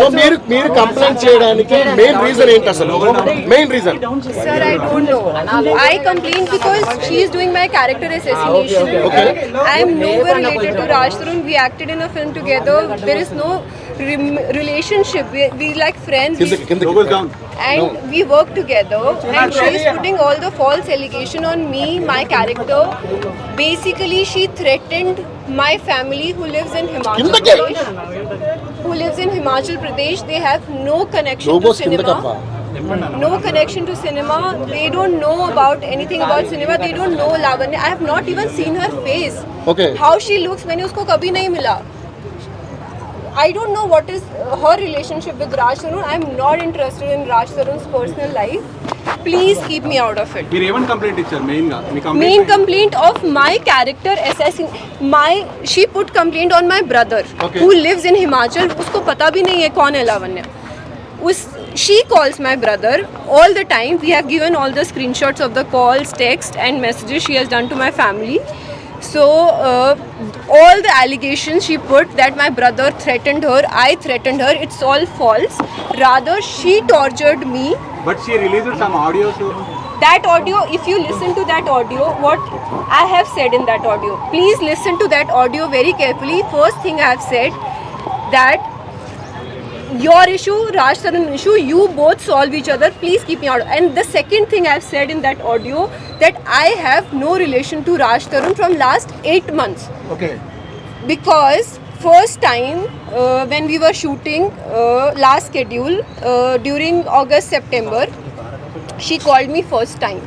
So మీరు మీరు complaint చేయడానికి మెయిన్ రీజన్ ఏంటి అసలు main reason Sir, I don't know. I complained because she is doing my character assassination. Okay. I am nowhere related to Raj Tarun. We acted in a film together. There is no rem- relationship. We, we like friends. We- కిందకి కిందకి and we work together and she is putting all the false allegation on me my character basically she threatened my family who lives in Himachal Pradesh, who lives in Himachal Pradesh, they have no connection to cinema. No connection to cinema. They don't know about anything about cinema. They don't know Lavanya. I have not even seen her face. Okay. How she looks, मैंने उसको कभी नहीं मिला. I don't know what is her relationship with Raj Tarun. I am not interested in Raj Tarun's personal life. Please keep me out of it. మీరు ఏమని complaint ఇచ్చారు main గా మీ Main complaint complaint of my character assassin. My she put complaint on my brother Okay. who lives in Himachal. उसको पता भी नहीं है कौन है लावण्य. उस she calls my brother all the time. We have given all the screenshots of the calls, text, and messages she has done to my family. So, uh, all the allegations she put that my brother threatened her, I threatened her, it's all false. Rather, she tortured me. But she released some audio. So that audio, if you listen to that audio, what I have said in that audio, please listen to that audio very carefully. First thing I have said that your issue, Raj Tarun issue, you both solve each other. Please keep me out. And the second thing I have said in that audio that I have no relation to Raj Tarun from last eight months Okay. because first time uh, when we were shooting uh, last schedule uh, during august september she called me first time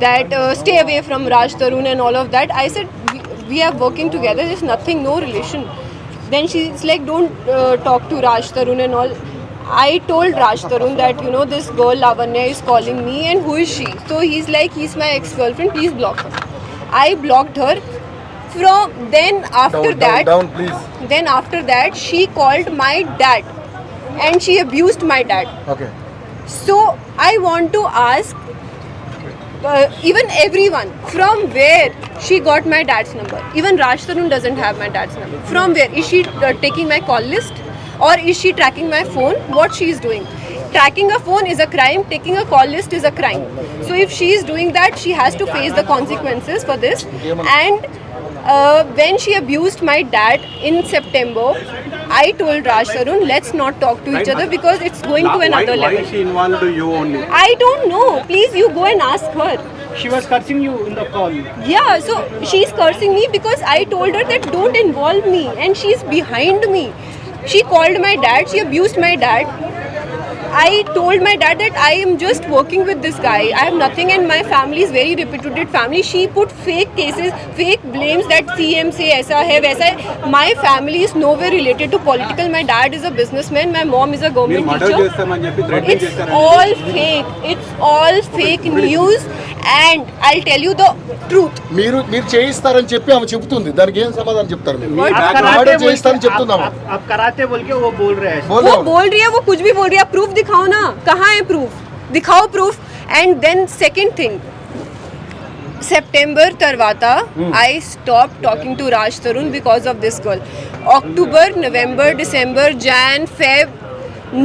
that uh, stay away from raj tarun and all of that i said we, we are working together there's nothing no relation then she's like, don't uh, talk to Raj Tarun and all. I told Raj Tarun that, you know, this girl Lavanya is calling me and who is she? So he's like, he's my ex girlfriend, please block her. I blocked her. From then, after down, that, down, down, please. then after that, she called my dad and she abused my dad. Okay. So I want to ask uh, even everyone from where she got my dad's number. Even Raj doesn't have my dad's number. From where is she uh, taking my call list or is she tracking my phone? What she is doing? Tracking a phone is a crime. Taking a call list is a crime. So if she is doing that, she has to face the consequences for this. And uh, when she abused my dad in September, I told Raj Tarun, let's not talk to each other because it's going to another level. Why is she involved to you only? I don't know. Please, you go and ask her. She was cursing you in the call. Yeah, so she's cursing me because I told her that don't involve me, and she's behind me. She called my dad, she abused my dad. I told my dad that I am just working with this guy. I have nothing, and my family is very reputed family. She put fake cases, fake blames that CM say aisa hai, waisa hai. My family is nowhere related to political. My dad is a businessman. My mom is a government teacher. It's all fake. It's all fake news. And I'll tell you the truth. మీరు మీరు చేయిస్తారని చెప్పి ఆమె చెబుతుంది దానికి ఏం సమాధానం చెప్తారు మీరు What? आप Murder कराते बोल చేయిస్తారని के- చెప్తున్నాము आप- आप- आप कराते बोल के वो बोल रहे हैं बोल वो रहे हो। बोल रही है वो कुछ भी बोल रही है प्रूफ दिखाओ ना कहाँ है प्रूफ दिखाओ proof and then second thing September Tarvata, I stopped talking to Raj Tarun because of this girl. October, November, December, Jan, Feb,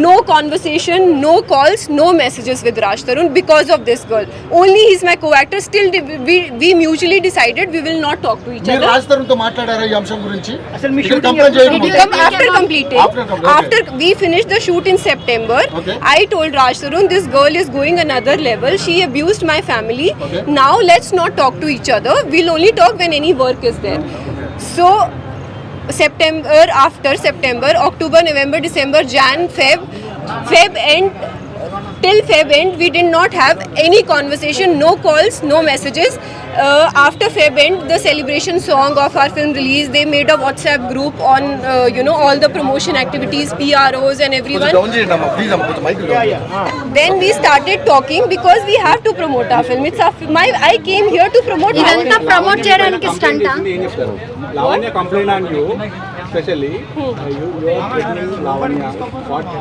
no conversation, no calls, no messages with Raj Tarun because of this girl. Only he's my co-actor. Still, we, we mutually decided we will not talk to each మీరు other. Raj తరుణ్తో మాట్లాడారా ఈ అంశం గురించి అసలు మీ ఇక్కడ shooting complaint ఎప్పుడు చేయడం It come after completing. After completing, After we finished the shoot in September, Okay. I told Raj Tarun this girl is going another level. She abused my family. Okay. Now let's not talk to each other. We'll only talk when any work is there. So September after September, October, November, December, Jan, Feb, Feb end till Feb end, we did not have any conversation, no calls, no messages. Uh, after Feb end, the celebration song of our film release, they made a WhatsApp group on, uh, you know, all the promotion activities, PROs and కొంచెం everyone. Down చేయండి అమ్మా please అమ్మా కొంచెం mic Then we started talking because we have to promote our film. It's our, my, I came here to promote our ఇదంతా promote చేయడానికి stunt ఏం చెప్తారు Lavanya complaint on you specially you Lavanya what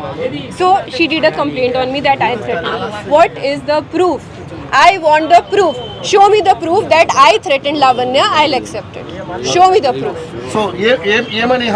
So she did a complaint on me that I threatened. What is the proof? I want the proof. Show me the proof that I threatened Lavanya. I'll accept it. Show me the proof. So, ఏం ఏమని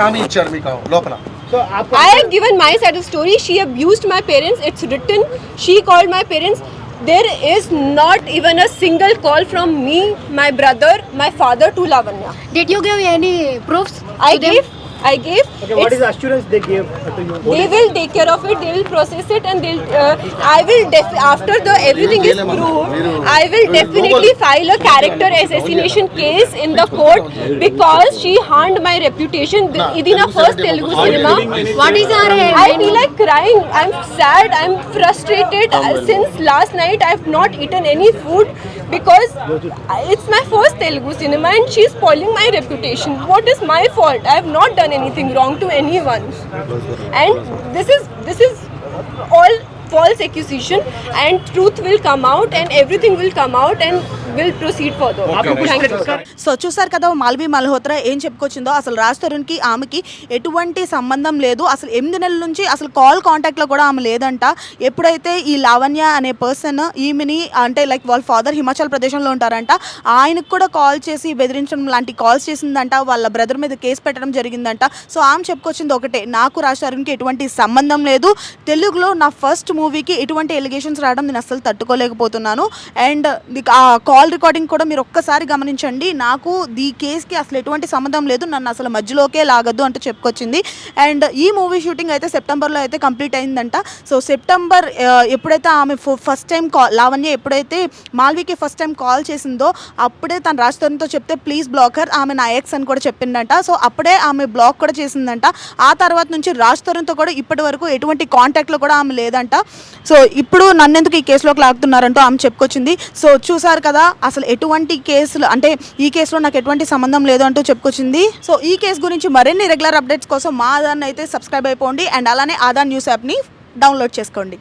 have given my side of story. She abused my parents. It's written. She called my parents. There is not even a single call from me, my brother, my father to Lavanya. Did you give any proofs? I them? gave I gave. Okay, what is the assurance they gave to you? They will take care of it. They will process it, and they'll. Uh, I will def- after the everything is proved. I will definitely file a character assassination case in the court because she harmed my reputation Idina first Telugu cinema. What is our? I feel like crying. I'm sad. I'm frustrated. Uh, since last night, I've not eaten any food because it's my first Telugu cinema, and she's spoiling my reputation. What is my fault? I have not done anything wrong to anyone. And this is this is all false accusation and truth will come out and everything will come out and will proceed further. Thank you. So చూసారు కదా మాల్వి మల్హోత్రా ఏం చెప్పుకొచ్చిందో అసలు రాజ్ తరుణ్కి ఆమెకి ఎటువంటి సంబంధం లేదు. అసలు ఎనిమిది నెలల నుంచి అసలు కాల్ కాంటాక్ట్లో కూడా ఆమె లేదంట. ఎప్పుడైతే ఈ లావణ్య అనే పర్సన్ ఈమెని అంటే లైక్ వాళ్ళ ఫాదర్ హిమాచల్ ప్రదేశ్లో ఉంటారంట. ఆయనకు కూడా కాల్ చేసి బెదిరించడం లాంటి కాల్స్ చేసిందంట. వాళ్ళ బ్రదర్ మీద కేసు పెట్టడం జరిగిందంట. సో ఆమె చెప్పుకొచ్చింది ఒకటే. నాకు రాజ్ తరుణ్కి ఎటువంటి సంబంధం లేదు. తెలుగులో నా ఫస్ట్ మూవీకి ఎటువంటి ఎలిగేషన్స్ రావడం నేను అస్సలు తట్టుకోలేకపోతున్నాను. అండ్ ఆ కాల్ రికార్డింగ్ కూడా మీరు ఒక్కసారి గమనించండి. నాకు ఈ కేసుకి అసలు ఎటువంటి సంబంధం లేదు. నన్ను అసలు మధ్యలోకే లాగద్దు అంటూ చెప్పుకొచ్చింది. అండ్ ఈ మూవీ షూటింగ్ అయితే సెప్టెంబర్లో అయితే కంప్లీట్ అయిందంట. సో సెప్టెంబర్ ఎప్పుడైతే ఆమె ఫస్ట్ టైం కాల్ లావణ్య ఎప్పుడైతే మాల్వికి ఫస్ట్ టైం కాల్ చేసిందో అప్పుడే తన రాజ్ తరుణ్తో చెప్తే ప్లీజ్ బ్లాకర్ ఆమె నా ఎక్స్ అని కూడా చెప్పిందంట. సో అప్పుడే ఆమె బ్లాక్ కూడా చేసిందంట. ఆ తర్వాత నుంచి రాజ్ తరుణ్తో కూడా ఇప్పటి వరకు ఎటువంటి కాంటాక్ట్లో కూడా ఆమె లేదంట. సో ఇప్పుడు నన్నెందుకు ఈ కేసులోకి లాగుతున్నారంటూ ఆమె చెప్పుకొచ్చింది. సో చూసారు కదా అసలు ఎటువంటి కేసులు అంటే ఈ కేసులో నాకు ఎటువంటి సంబంధం లేదు అంటూ చెప్పుకొచ్చింది. సో ఈ కేసు గురించి మరిన్ని రెగ్యులర్ అప్డేట్స్ కోసం మా ఆధార్ని అయితే సబ్స్క్రైబ్ అయిపోండి. అండ్ అలానే ఆధార్ న్యూస్ యాప్ని డౌన్లోడ్ చేసుకోండి.